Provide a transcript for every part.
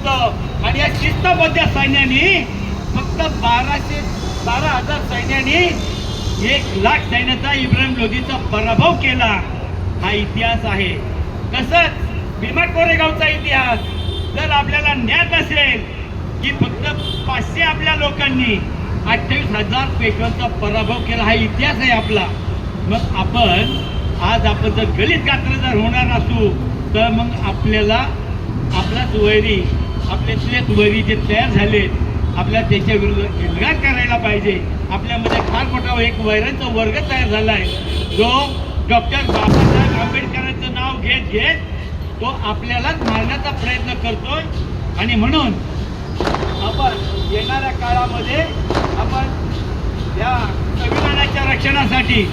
होतं. आणि या शिस्तबद्ध सैन्याने फक्त बाराशे बारा हजार सैन्याने एक लाख सैन्याचा इब्राहिम लोधीचा पराभव केला. हा इतिहास आहे. तसंच भीमा कोरेगावचा इतिहास जर आपल्याला ज्ञात असेल की फक्त पाचशे आपल्या लोकांनी अठ्ठावीस हजार पेशव्यांचा पराभव केला हा इतिहास आहे आपला. मग आपण आज आपण जर गलित गात्र जर होणार असू तर मग आपल्याला आपलाच वैरी आपले तेच वैरी जे तयार झालेत आपल्या देशाविरुद्ध एल्गार करायला पाहिजे. आपल्यामध्ये फार मोठा एक वैरांचा वर्ग तयार झाला आहे. जो डॉक्टर बाबासाहेब आंबेडकरांचं नाव घेत घेत तो आपल्यालाच मारण्याचा प्रयत्न करतोय. आणि म्हणून आपण येणाऱ्या काळामध्ये आपण या संविधानाच्या रक्षणासाठी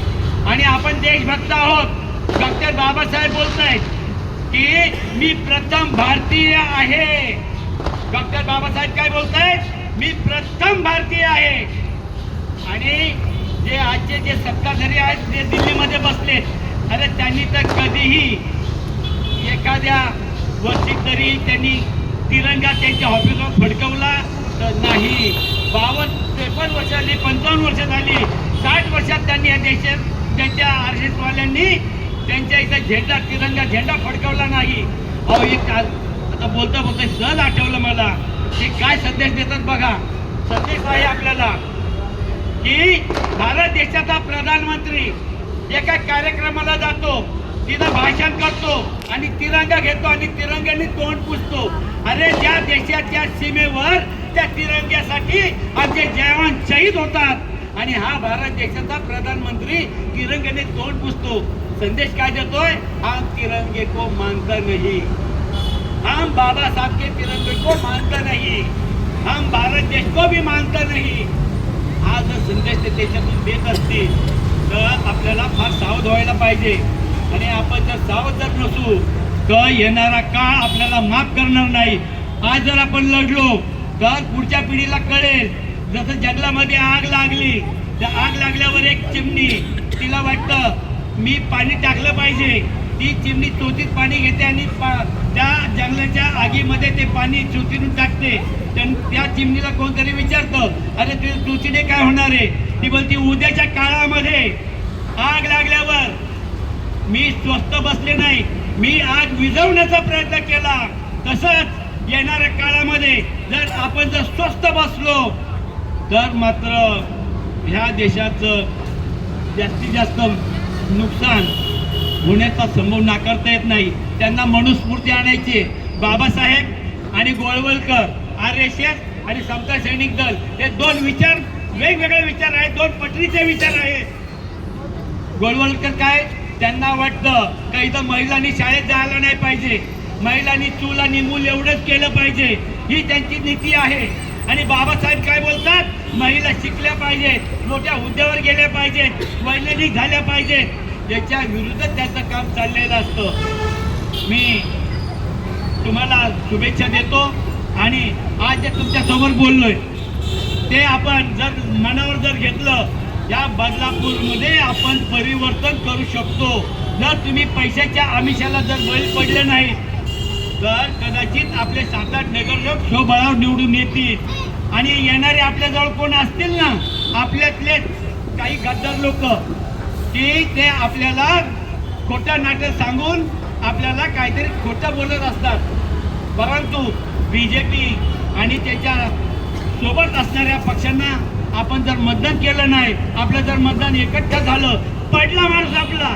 आणि आपण देशभक्त आहोत. डॉक्टर बाबासाहेब बोलत आहेत की मी प्रथम भारतीय आहे. डॉक्टर बाबासाहेब काय बोलतायत? मी प्रथम भारतीय आहे. आणि जे आजचे जे सत्ताधारी आहेत जे दिल्लीमध्ये बसले. अरे त्यांनी तर कधीही एखाद्या वर्षी तरी त्यांनी तिरंगा त्यांच्या ऑफिसवर फडकवला तर नाही. बावन्न त्रेपन्न वर्ष झाली पंचावन्न वर्ष झाली. साठ वर्षात त्यांनी या देशात त्यांच्या आर त्यांच्या इथं झेंडा तिरंगा झेंडा फडकवला नाही. अहो एक आता बोलता बोलता सहज आठवलं मला ते काय संदेश देतात बघा. संदेश आहे आपल्याला की भारत देशाचा प्रधानमंत्री एका कार्यक्रमाला जातो तिथं भाषण करतो आणि तिरंगा घेतो आणि तिरंग्याने तोंड पुसतो. अरे ज्या देशाच्या सीमेवर त्या तिरंग्यासाठी आमचे जवान शहीद होतात. आणि हा भारत देशाचा प्रधानमंत्री तिरंग्याने तोंड पुसतो. संदेश काय देतोय? हा तिरंगे को मानता नाही. हम बाबा साहब के तिरंगे को मानता नहीं हम भारत देश को भी मानता नहीं। हा जर संदेश ते त्याच्यातून देत असतील तर आपल्याला फार सावध व्हायला पाहिजे. आणि आपण जर सावध जर नसू तर येणारा काळ आपल्याला माफ करणार नाही. आज जर आपण लढलो तर पुढच्या पिढीला कळेल जसं जंगलामध्ये आग लागली तर आग लागल्यावर एक चिमणी तिला वाटतं मी पाणी टाकलं पाहिजे. ती चिमणी चोचीत पाणी घेते आणि पा- त्या जंगलाच्या आगीमध्ये ते पाणी चोचीतून टाकते. त्या चिमणीला कोणतरी विचारतं अरे तुझ्या चोचीने काय होणार आहे? ती बोलती उद्याच्या काळामध्ये आग लागल्यावर मी स्वस्त बसले नाही. मी आग विझवण्याचा प्रयत्न केला. तसंच येणाऱ्या काळामध्ये जर आपण जर स्वस्त बसलो तर मात्र ह्या देशाचं जास्तीत जास्त नुकसान होण्याचा संभव नाकारता येत नाही. त्यांना मनुस्फूर्ती आणायची. बाबासाहेब आणि गोळवलकर आर एस एस आणि समता सैनिक दल हे दोन विचार वेगवेगळे विचार आहेत. दोन पटरीचे विचार आहेत. गोळवलकर काय? त्यांना वाटतं का इथं महिलांनी शाळेत जायला नाही पाहिजे? महिलांनी चूल आणि मूल एवढंच केलं पाहिजे. ही त्यांची नीती आहे. आणि बाबासाहेब काय बोलतात? महिला शिकल्या पाहिजेत मोठ्या हुद्द्यावर गेल्या पाहिजेत वैज्ञानिक झाल्या पाहिजेत. ज्याच्या विरुद्ध त्याचं काम चाललेलं असतं. मी तुम्हाला शुभेच्छा देतो आणि आज जे तुमच्यासमोर बोललोय ते आपण जर मनावर जर घेतलं या बदलापूरमध्ये आपण परिवर्तन करू शकतो. जर तुम्ही पैशाच्या आमिषाला जर बळी पडले नाही तर कदाचित आपले सात आठ नगरसेवक शोभळावर निवडून येतील. आणि येणारे आपल्याजवळ कोण असतील ना? आपल्यातले काही गद्दार लोक. की ते आपल्याला खोटं नाटक सांगून आपल्याला काहीतरी खोटं बोलत असतात. परंतु बी जे पी आणि त्याच्या सोबत असणाऱ्या पक्षांना आपण जर मतदान केलं नाही आपलं जर मतदान एकत्र झालं पडला माणूस आपला.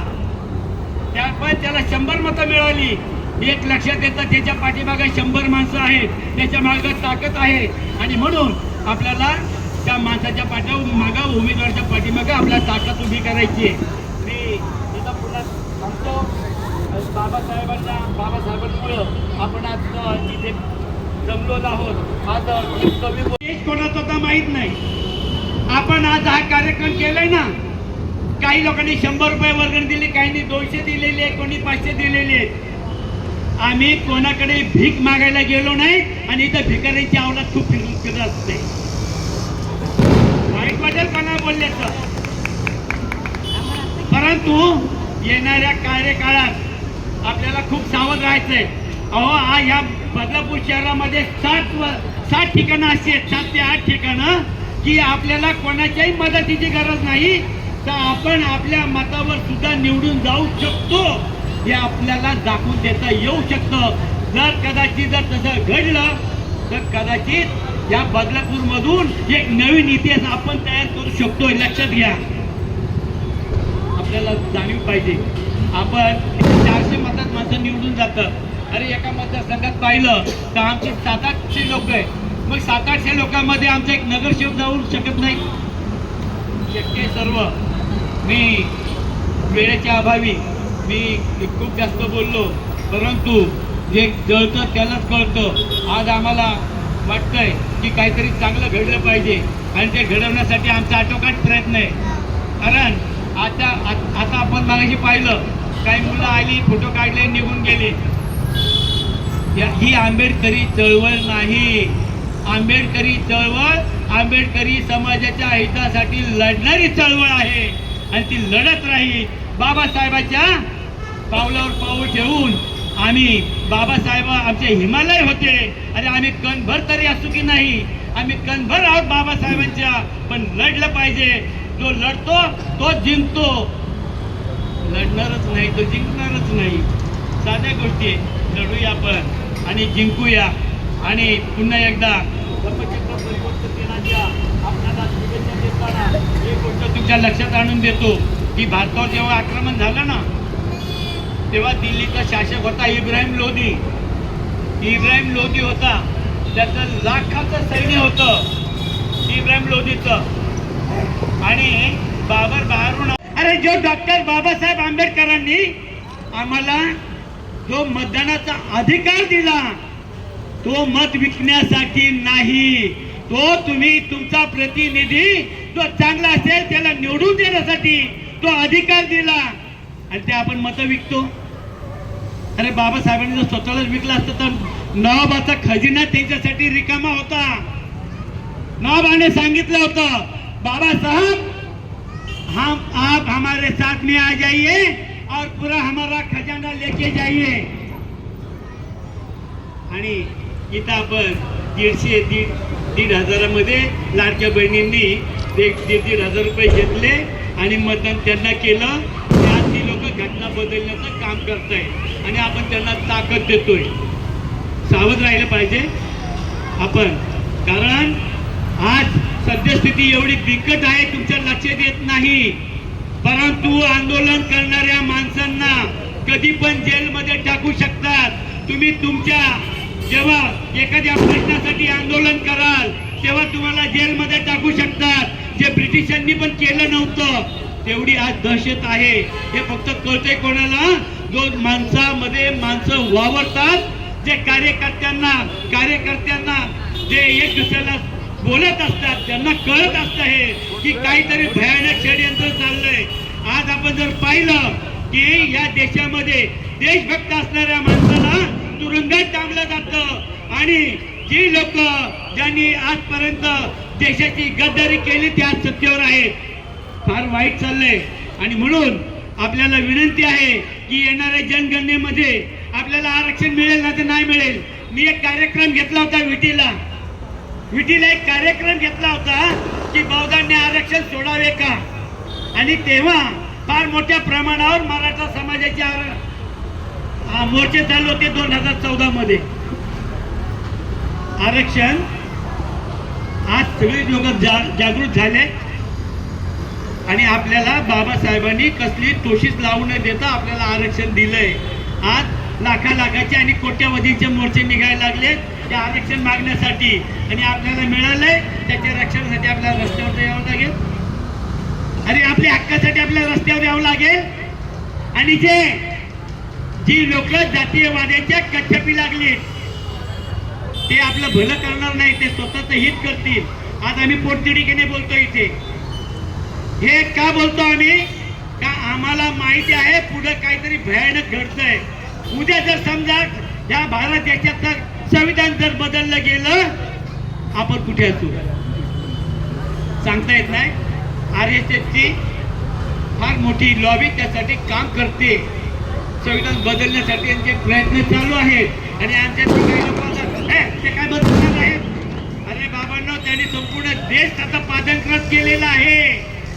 त्यामुळे त्याला शंभर मतं मिळाली. एक लक्षात येतं त्याच्या पाठीमागे शंभर माणसं आहेत. त्याच्या मागं ताकद आहे. आणि म्हणून आपल्याला त्या माणसाच्या पाठ्या मागा उमेदवार ताकद उभी करायची आहे. मी इथं पुन्हा सांगतो बाबासाहेबांना बाबासाहेबांमुळं आपण आज इथे जमलो आहोत. आज एक कवी कोणाचा होता माहीत नाही. आपण आज हा कार्यक्रम केलाय ना काही लोकांनी शंभर रुपये वर्गण दिले काहींनी दोनशे दिलेले आहे कोणी पाचशे दिलेले. आहेत आम्ही कोणाकडे भीक मागायला गेलो नाही आणि इथं भिकाऱ्यांची आवडत खूप फिरत असते. वाईट वाटेल कोणा तर? परंतु येणाऱ्या कार्यकाळात आपल्याला खूप सावध राहायचंय. अहो हा या बदलापूर शहरामध्ये सात व- सात ठिकाणं अशी आहेत. सात ते आठ ठिकाणं की आपल्याला कोणाच्याही मदतीची गरज नाही. तर आपण आपल्या मतावर सुद्धा निवडून जाऊ शकतो. हे आपल्याला दाखवून देता येऊ शकतं. जर कदाचित जर तसं घडलं तर कदाचित या बदलापूरमधून एक नवीन इतिहास आपण तयार करू शकतो लक्षात घ्या. आपल्याला जाणीव पाहिजे. आपण चारशे मतात माणसं निवडून जातं. अरे एका मतदारसंघात पाहिलं तर आमचे सात आठशे लोक आहे मग सात आठशे लोकांमध्ये आमचा एक नगरसेवक जाऊ शकत नाही. शक्य सर्व. मी वेळेच्या अभावी मी खूप जास्त बोललो. परंतु जे जळतं त्यालाच कळतं. आज आम्हाला वाटतंय की काहीतरी चांगलं घडलं पाहिजे. आणि ते घडवण्यासाठी आमचा आटोकाट प्रयत्न आहे. कारण आता आता आपण मागाशी पाहिलं. काही मुलं आली फोटो काढले निघून गेले. ही आंबेडकरी चळवळ नाही. आंबेडकरी चळवळ आंबेडकरी समाजाच्या हितासाठी लढणारी चळवळ आहे. आणि ती लढत राहील. बाबासाहेबाच्या पावलावर पाऊल ठेवून आम्ही बाबासाहेब आमचे हिमालय होते. अरे आम्ही कणभर तरी असू की नाही? आम्ही कणभर आहोत बाबासाहेबांच्या. पण लढलं पाहिजे. जो लढतो तो जिंकतो. लढणारच नाही तो जिंकणारच नाही. साध्या गोष्टी आहे. लढूया आपण आणि जिंकूया. आणि पुन्हा एकदा आपल्याला शुभेच्छा देताना एक गोष्ट तुमच्या लक्षात आणून देतो की भारतावर जेव्हा आक्रमण झालं ना तेव्हा दिल्लीचा शासक होता इब्राहिम लोधी. इब्राहिम लोधी होता. त्याचं लाखाचं सैन्य होतं. इब्राहिम लोधीचं. आणि बाबर बाहेरून अरे जो डॉक्टर बाबासाहेब आंबेडकरांनी आम्हाला जो मतदानाचा अधिकार दिला तो मत विकण्यासाठी नाही. तो तुम्ही तुमचा प्रतिनिधी जो चांगला असेल त्याला निवडून देण्यासाठी तो अधिकार दिला. आणि ते आपण मतं विकतो. अरे बाबासाहेबांनी जर स्वतःलाच विकला असतं तर नवाबाचा खजिना त्यांच्यासाठी रिकामा होता. नवाबाने सांगितलं होतं बाबासाहेब हम आप हमारे साथ में आ जाइए और पूरा हमारा खजाना लेके जाइए। आणि इथं आपण दीडशे दीड दीड हजारामध्ये लाडक्या बहिणींनी एक दीड दीड हजार रुपये घेतले आणि मतदान त्यांना केलं. त्यात ती लोक घटना बदलण्याचं काम करताय आणि आपण त्यांना ताकद देतोय. सावध राहिलं पाहिजे. आपण कारण आज सद्यस्थिती एवढी बिकट आहे तुमच्या लक्षात येत नाही. परंतु आंदोलन करणाऱ्या माणसांना कधी पण जेलमध्ये टाकू शकतात. तुम्ही तुमच्या जेव्हा एखाद्या प्रश्नासाठी आंदोलन कराल तेव्हा तुम्हाला जेलमध्ये टाकू शकतात. जे ब्रिटिशांनी पण केलं नव्हतं. तेवढी आज दहशत आहे. हे फक्त कळतंय कोणाला? जो माणसामध्ये माणसं वावरतात जे कार्यकर्त्यांना कार्यकर्त्यांना जे एक दुसऱ्याला बोलत असतात त्यांना कळत असतं हे की काहीतरी भयानक षडयंत्र चाललंय. आज आपण जर पाहिलं की या देशामध्ये देशभक्त असणाऱ्या माणसाला तुरुंगात टांगलं जातं आणि जी लोक ज्यांनी आजपर्यंत देशाची गद्दारी केली ते आज सत्तेवर आहेत. फार वाईट चाललंय. आणि म्हणून आपल्याला विनंती आहे की येणाऱ्या जनगणनेमध्ये आपल्याला आरक्षण मिळेल ना तर नाही मिळेल. मी एक कार्यक्रम घेतला होता विटीला विटीला एक कार्यक्रम घेतला होता की बौद्धांनी आरक्षण सोडावे का? आणि तेव्हा फार मोठ्या प्रमाणावर मराठा समाजाचे मोर्चे चालू होते दोन हजार चौदा मध्ये. आरक्षण आज सगळे लोक जा जागृत झाले. आणि आपल्याला बाबासाहेबांनी कसली तोशीच लावू न देता आपल्याला आरक्षण दिलंय. आज लाखा लाखाचे आणि कोट्यावधीचे मोर्चे निघायला लागले ते आरक्षण मागण्यासाठी. आणि आपल्याला मिळालंय त्याच्या रक्षणासाठी आपल्याला रस्त्यावर यावं लागेल. अरे आपल्या हक्कासाठी आपल्याला रस्त्यावर यावं लागेल. आणि जे जी लोक जातीयवाद्याच्या कच्छपी लागली ते आपलं भलं करणार नाही ते स्वतःच हित करतील. आज आम्ही पोटतिडीकेने बोलतो इथे. हे का बोलतो आम्ही? का आम्हाला माहिती आहे पुढे काहीतरी भयानक घडतंय. उद्या जर समजा या भारत देशात संविधान जर बदललं गेलं आपण कुठे असू? सांगता येत नाही. आर एस एसची फार मोठी लॉबी त्यासाठी काम करते. संविधान बदलण्यासाठी यांचे प्रयत्न चालू आहेत. आणि आमच्या काही लोकांना ते काय बदलणार आहेत? अरे बाबांना त्यांनी संपूर्ण देश आता पादनक्रत केलेला आहे.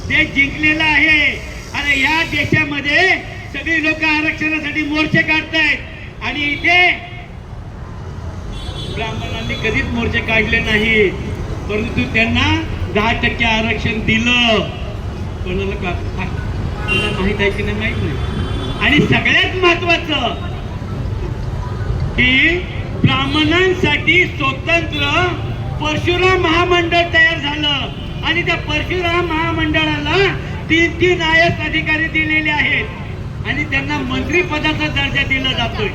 देश जिंकलेला आहे. अरे या देशामध्ये सगळी लोक आरक्षणासाठी मोर्चे काढतायत. आणि इथे ब्राह्मणांनी कधीच मोर्चे काढले नाही. परंतु त्यांना दहा टक्के आरक्षण दिलं. कोणाला का कोणाला माहीत आहे की नाही माहीत नाही. आणि सगळ्यात महत्वाचं की ब्राह्मणांसाठी स्वतंत्र परशुराम महामंडळ तयार झालं. आणि त्या परशुराम महामंडळाला तीन तीन आय अधिकारी दिलेले आहेत. आणि त्यांना मंत्रिपदाचा दर्जा दिला जातोय.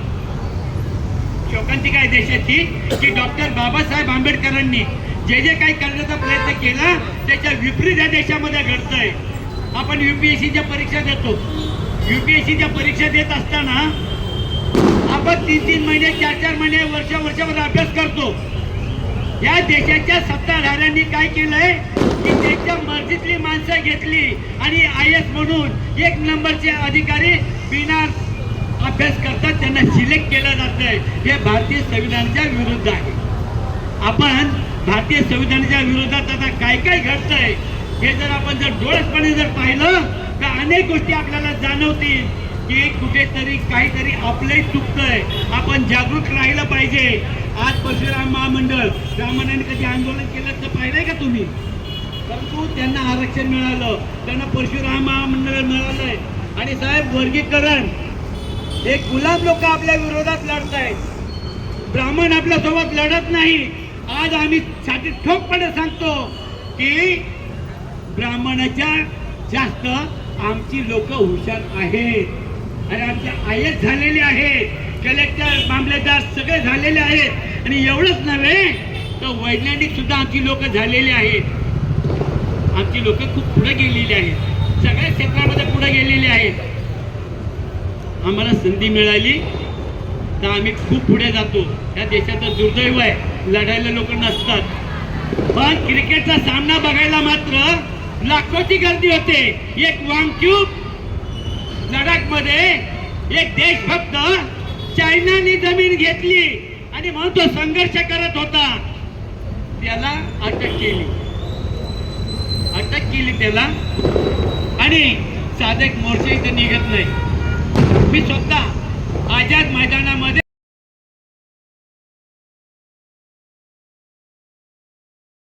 शोकांतिका आहे देशाची? की डॉक्टर बाबासाहेब आंबेडकरांनी जे जे काही करण्याचा प्रयत्न केला त्याच्या विपरीत या देशामध्ये घडतंय. आपण युपीएससीच्या परीक्षा देतो. युपीएससीच्या परीक्षा देत असताना आपण तीन तीन महिने चार चार महिने वर्ष वर्षामध्ये अभ्यास करतो. या देशाच्या सत्ताधाऱ्यांनी काय केलंय? की त्यांच्या मर्जीतली माणसं घेतली आणि आय एस म्हणून एक नंबरचे अधिकारी बिना अभ्यास करतात त्यांना सिलेक्ट केलं जातंय हे भारतीय संविधानाच्या विरुद्ध आहे. आपण भारतीय संविधानाच्या विरोधात आता काय काय घडतंय हे जर आपण जर डोळसपणे जर पाहिलं तर अनेक गोष्टी आपल्याला जाणवतील की कुठेतरी काहीतरी आपलंही चुकतंय. आपण जागृत राहिलं पाहिजे. आज परशुराम महामंडळ ब्राह्मणाने कधी आंदोलन केलं तर पाहिलंय का तुम्ही? परंतु त्यांना आरक्षण मिळालं त्यांना परशुराम महामंडळ मिळालंय. आणि साहेब वर्गीकरण हे गुलाब लोक आपल्या विरोधात लढत आहेत ब्राह्मण आपल्यासोबत लढत नाही. आज आम्ही छाती ठोकपणे सांगतो की ब्राह्मणाच्या जास्त आमची लोक हुशार आहेत. आणि आमचे आय एस झालेले आहेत. कलेक्टर मामलेदार सगळे झालेले आहेत. आणि एवढंच नव्हे तर वैज्ञानिक सुद्धा आमची लोक झालेली आहेत. आमची लोक खूप पुढे गेलेली आहेत. सगळ्या क्षेत्रामध्ये पुढे गेलेली आहेत. आम्हाला संधी मिळाली तर आम्ही खूप पुढे जातो. या देशाचं दुर्दैव आहे. लढायला लोक नसतात. पण क्रिकेटचा सामना बघायला मात्र लाखोची गर्दी होते. एक वांक्यूब लडाखमध्ये एक देशभक्त चायनाने जमीन घेतली आणि म्हणून तो संघर्ष करत होता. त्याला अटक केली. अटक केली त्याला. आणि साधे मोर्चे इथे निघत नाही. मी स्वतः आझाद मैदानामध्ये